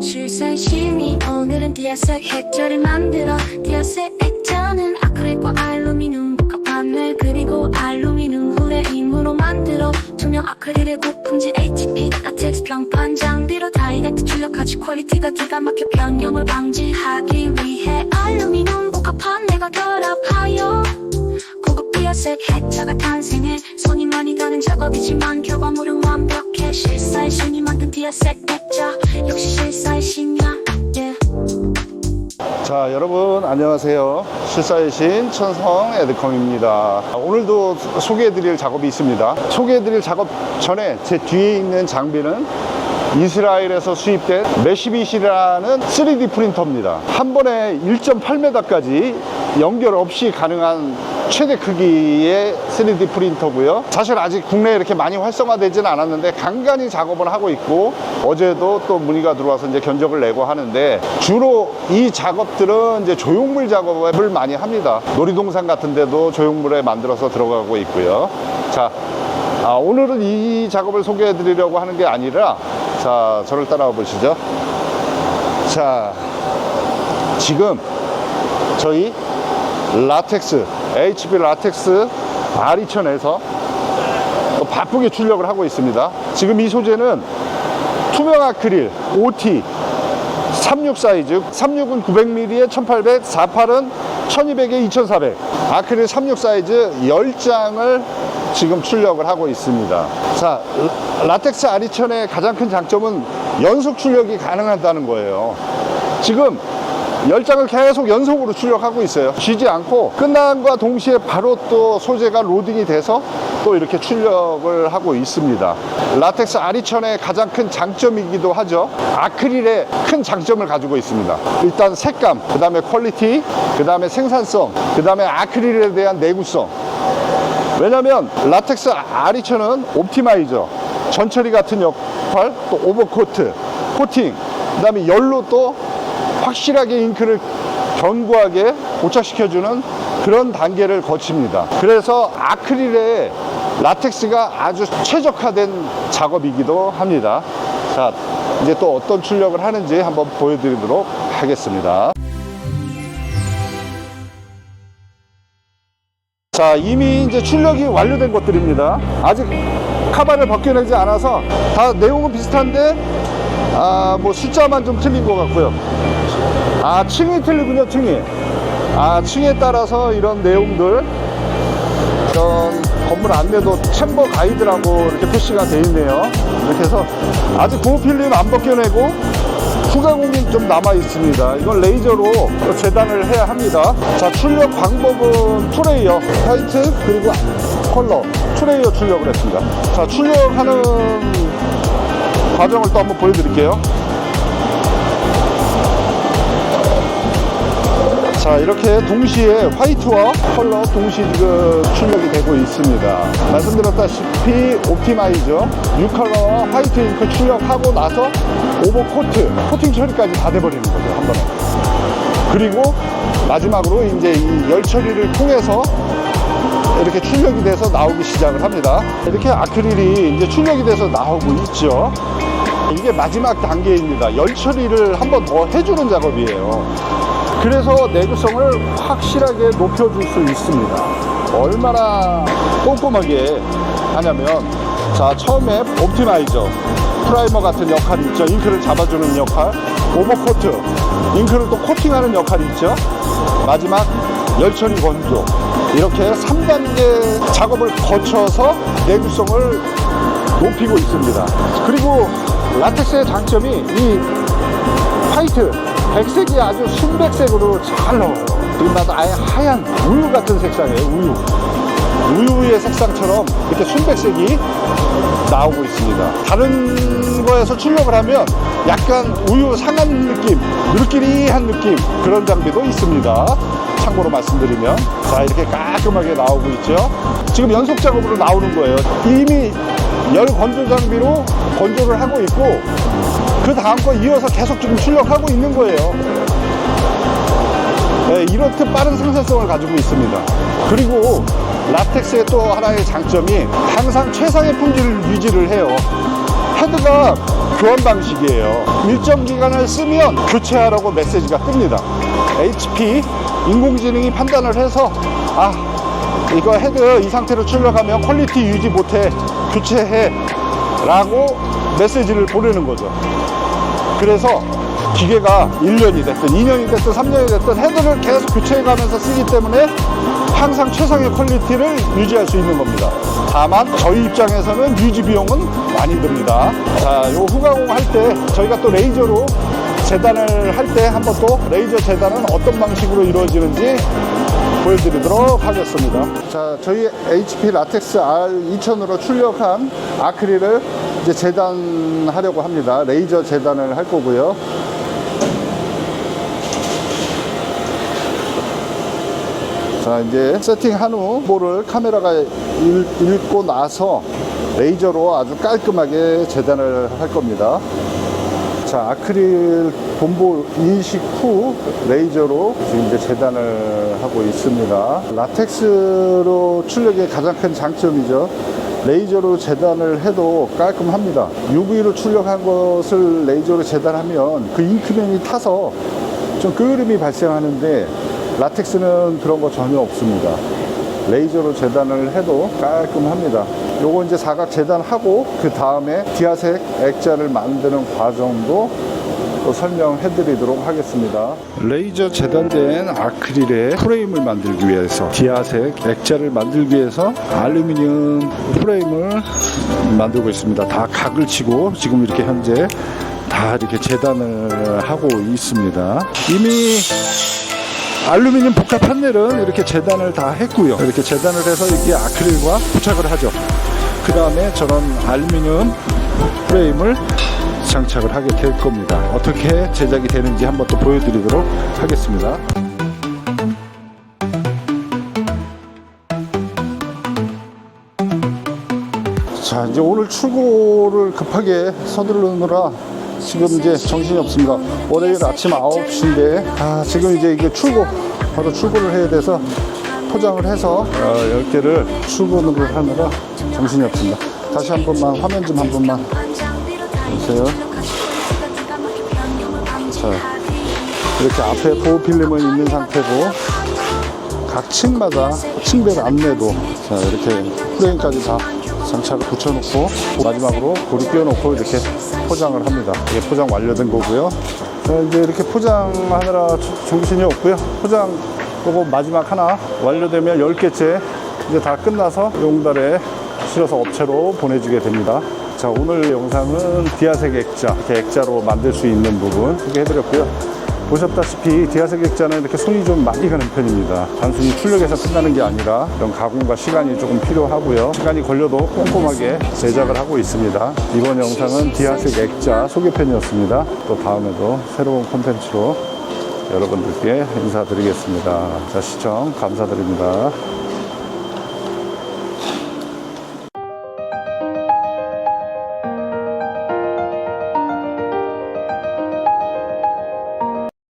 실사심이 오늘은 디아색 핵자를 만들어 디아색 액자는 아크릴과 알루미늄 복합판을 그리고 알루미늄 훌의 힘으로 만들어 투명 아크릴의 고품질 HP 라텍스 평판 장비로 다이렉트 출력하지 퀄리티가 기가 막혀 변형을 방지하기 위해 알루미늄 복합판 내가 결합하여 디아색 핵자가 탄생해 손이 많이 가는 작업이지만 결과물은 완벽해 실사의 신이 만든 디아색 액자 역시 실사의 신이야. 자 여러분 안녕하세요. 실사의 신 천성 에드컴입니다. 오늘도 소개해 드릴 작업이 있습니다. 소개해 드릴 작업 전에 제 뒤에 있는 장비는 이스라엘에서 수입된 메시빗이라는 3D 프린터입니다. 한 번에 1.8m까지 연결 없이 가능한 최대 크기의 3D 프린터고요. 사실 아직 국내에 이렇게 많이 활성화되지는 않았는데 간간히 작업을 하고 있고 어제도 또 문의가 들어와서 이제 견적을 내고 하는데 주로 이 작업들은 이제 조형물 작업을 많이 합니다. 놀이동산 같은 데도 조형물에 만들어서 들어가고 있고요. 자 아, 오늘은 이 작업을 소개해 드리려고 하는 게 아니라 자 저를 따라와 보시죠. 자 지금 저희 라텍스 HP 라텍스 R2000에서 바쁘게 출력을 하고 있습니다. 지금 이 소재는 투명 아크릴 OT 36 사이즈 36은 900mm에 1800 48은 1200에 2400 아크릴 36 사이즈 10장을 지금 출력을 하고 있습니다. 자 라- 라텍스 R2000의 가장 큰 장점은 연속 출력이 가능하다는 거예요. 지금 10장을 계속 연속으로 출력하고 있어요. 쉬지 않고 끝남과 동시에 바로 또 소재가 로딩이 돼서 또 이렇게 출력을 하고 있습니다. 라텍스 R2000의 가장 큰 장점이기도 하죠. 아크릴의 큰 장점을 가지고 있습니다. 일단 색감 그 다음에 퀄리티 그 다음에 생산성 그 다음에 아크릴에 대한 내구성. 왜냐면 라텍스 R2000은 옵티마이저 전처리 같은 역할 또 오버코트 코팅 그 다음에 열로 또 확실하게 잉크를 견고하게 고착시켜주는 그런 단계를 거칩니다. 그래서 아크릴에 라텍스가 아주 최적화된 작업이기도 합니다. 자 이제 또 어떤 출력을 하는지 한번 보여드리도록 하겠습니다. 자 이미 이제 출력이 완료된 것들입니다. 아직 카바를 벗겨내지 않아서 다 내용은 비슷한데 아 뭐 숫자만 좀 틀린 것 같고요 아 층이 틀리군요 층이 아 층에 따라서 이런 내용들 이런 건물 안내도 챔버 가이드라고 이렇게 표시가 돼 있네요 이렇게 해서 아직 고무 필름 안 벗겨내고 후가 공이 좀 남아 있습니다. 이건 레이저로 재단을 해야 합니다. 자, 출력 방법은 투레이어, 화이트, 그리고 컬러, 투레이어 출력을 했습니다. 자, 출력하는 과정을 또 한번 보여드릴게요. 자 이렇게 동시에 화이트와 컬러 동시 지금 출력이 되고 있습니다. 말씀드렸다시피 옵티마이저 6컬러와 화이트 잉크 출력하고 나서 오버코트 코팅 처리까지 다 돼버리는 거죠 한 번에. 그리고 마지막으로 이제 이 열 처리를 통해서 이렇게 출력이 돼서 나오기 시작을 합니다. 이렇게 아크릴이 이제 출력이 돼서 나오고 있죠. 이게 마지막 단계입니다. 열 처리를 한 번 더 해주는 작업이에요 그래서 내구성을 확실하게 높여줄 수 있습니다. 얼마나 꼼꼼하게 하냐면, 자, 처음에 옵티마이저, 프라이머 같은 역할이 있죠. 잉크를 잡아주는 역할, 오버코트, 잉크를 또 코팅하는 역할이 있죠. 마지막, 열처리 건조. 이렇게 3단계 작업을 거쳐서 내구성을 높이고 있습니다. 그리고 라텍스의 장점이 이 화이트 백색이 아주 순백색으로 잘 나와요. 지금 봐도 아예 하얀 우유 같은 색상이에요 우유. 우유의 색상처럼 이렇게 순백색이 나오고 있습니다. 다른 거에서 출력을 하면 약간 우유 상한 느낌 느끼리한 느낌 그런 장비도 있습니다. 참고로 말씀드리면. 자 이렇게 깔끔하게 나오고 있죠. 지금 연속 작업으로 나오는 거예요. 이미 열 건조 장비로 건조를 하고 있고 그 다음 거 이어서 계속 지금 출력하고 있는 거예요. 네, 이렇듯 빠른 생산성을 가지고 있습니다. 그리고 라텍스의 또 하나의 장점이 항상 최상의 품질을 유지를 해요. 헤드가 교환 방식이에요. 일정 기간을 쓰면 교체하라고 메시지가 뜹니다. HP 인공지능이 판단을 해서 아 이거 헤드 이 상태로 출력하면 퀄리티 유지 못해 교체해 라고 메시지를 보내는 거죠. 그래서 기계가 1년이 됐든 2년이 됐든 3년이 됐든 헤드를 계속 교체해 가면서 쓰기 때문에 항상 최상의 퀄리티를 유지할 수 있는 겁니다. 다만 저희 입장에서는 유지 비용은 많이 듭니다. 자, 요 후가공 할 때 저희가 또 레이저로 재단을 할 때 한번 또 레이저 재단은 어떤 방식으로 이루어지는지 보여드리도록 하겠습니다. 자, 저희 HP 라텍스 R2000으로 출력한 아크릴을 이제 재단하려고 합니다. 레이저 재단을 할 거고요. 자, 이제 세팅한 후 볼을 카메라가 읽, 읽고 나서 레이저로 아주 깔끔하게 재단을 할 겁니다. 자, 아크릴 본보 인식 후 레이저로 지금 이제 재단을 하고 있습니다. 라텍스로 출력의 가장 큰 장점이죠. 레이저로 재단을 해도 깔끔합니다. UV로 출력한 것을 레이저로 재단하면 그 잉크맨이 타서 좀 끄름이 발생하는데 라텍스는 그런 거 전혀 없습니다. 레이저로 재단을 해도 깔끔합니다. 요거 이제 사각 재단하고 그 다음에 디아색 액자를 만드는 과정도 또 설명해 드리도록 하겠습니다. 레이저 재단된 아크릴의 프레임을 만들기 위해서 디아색 액자를 만들기 위해서 알루미늄 프레임을 만들고 있습니다. 다 각을 치고 지금 이렇게 현재 다 이렇게 재단을 하고 있습니다. 이미 알루미늄 복합 판넬은 이렇게 재단을 다 했고요. 이렇게 재단을 해서 이게 아크릴과 부착을 하죠. 그 다음에 저런 알루미늄 프레임을 장착을 하게 될 겁니다. 어떻게 제작이 되는지 한번 또 보여드리도록 하겠습니다. 자, 이제 오늘 출고를 급하게 서두르느라 지금 이제 정신이 없습니다. 월요일 아침 9시인데, 아, 지금 이제 이게 출고, 바로 출고를 해야 돼서 포장을 해서 어, 10개를 출고를 하느라 정신이 없습니다. 다시 한 번만, 화면 좀 한 번만 보세요. 자, 이렇게 앞에 보호 필름은 있는 상태고, 각 층마다 층별 안내도 자, 이렇게 프레임까지 다 장착을 붙여놓고 마지막으로 고리 끼워놓고 이렇게 포장을 합니다. 이게 포장 완료된 거고요. 자, 이제 이렇게 포장하느라 정신이 없고요. 포장 그거 마지막 하나 완료되면 10개째 이제 다 끝나서 용달에 실어서 업체로 보내주게 됩니다. 자, 오늘 영상은 디아색 액자, 액자로 만들 수 있는 부분 소개해드렸고요. 보셨다시피 액자는 이렇게 손이 좀 많이 가는 편입니다. 단순히 출력해서 끝나는 게 아니라 이런 가공과 시간이 조금 필요하고요. 시간이 걸려도 꼼꼼하게 제작을 하고 있습니다. 이번 영상은 디아색 액자 소개편이었습니다. 또 다음에도 새로운 콘텐츠로 여러분들께 인사드리겠습니다. 자, 시청 감사드립니다.